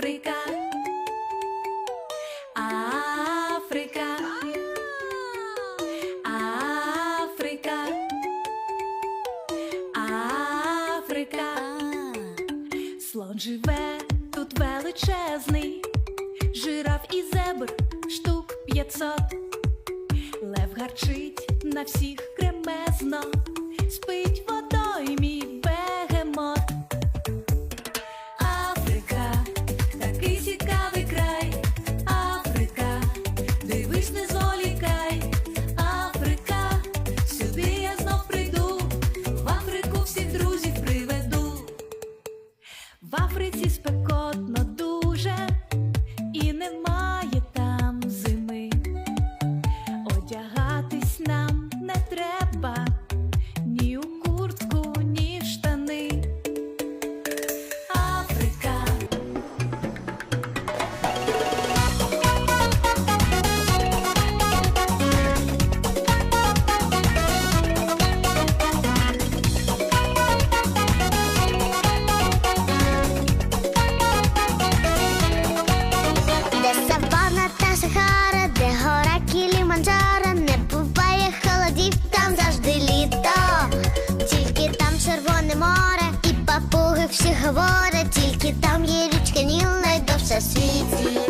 Африка. Африка. Африка. Африка. Слон живе тут величезний, жираф і зебр штук п'ятсот. Лев гарчить на всіх кремезно, спить водою Африці спекотно sweetie.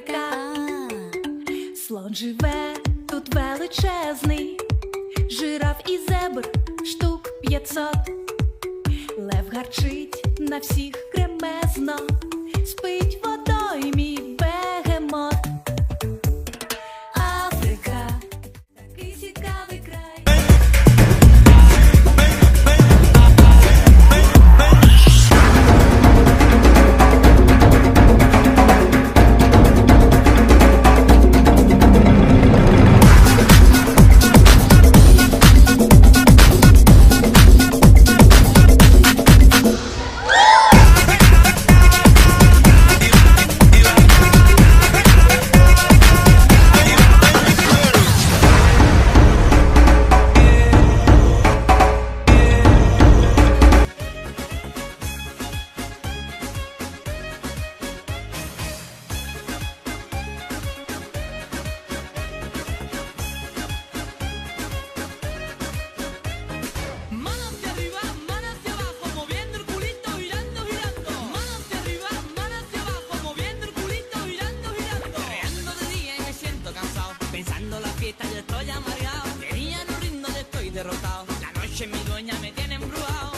Африка. Слон живе тут величезний, жираф і зебр штук п'ятсот. Лев гарчить на всіх кремезно, спить La fiesta yo estoy amargado. De día no rindo, yo estoy derrotado. La noche mi dueña me tiene embrujado.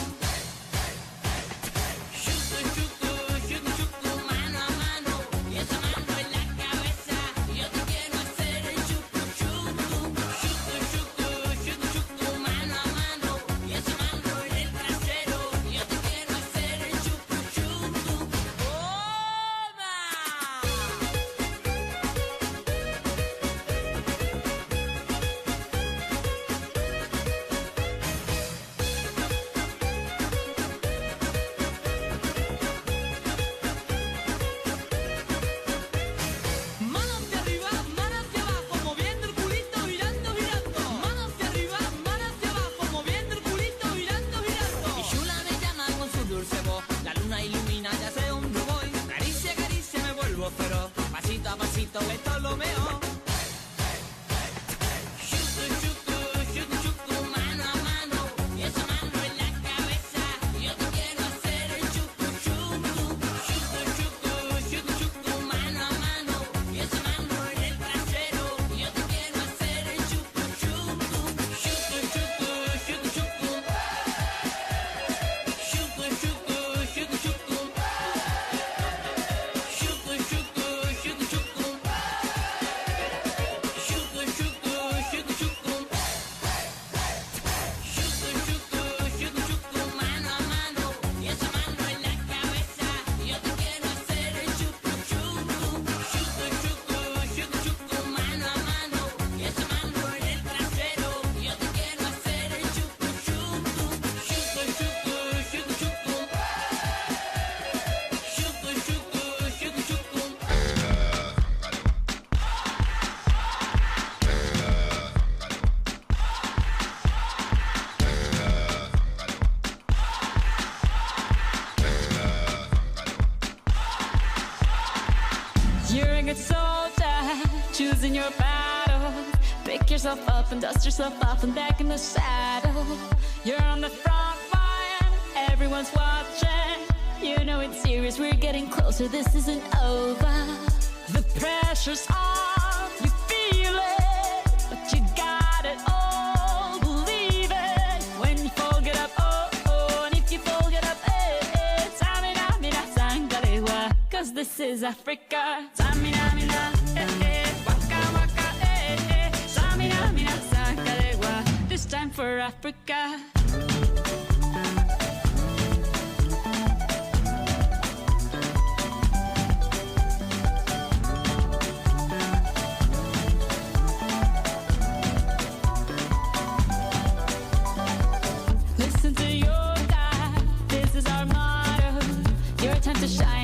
You're a good soldier, choosing your battle. Pick yourself up and dust yourself off and back in the saddle. You're on the front line, everyone's watching. You know it's serious, we're getting closer, this isn't over. The pressure's on, this is Africa. Samina mina, eh eh, waka waka, eh this time for Africa. Listen to your this is our motto. Your time to shine,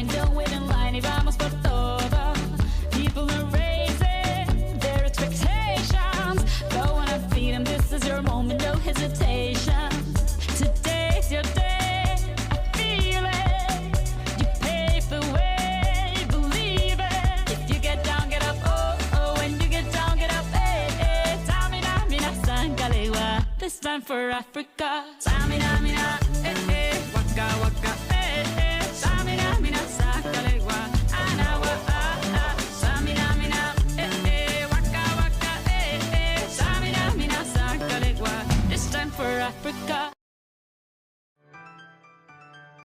time for Africa. Tamina, mina, eh, eh. Waka, waka,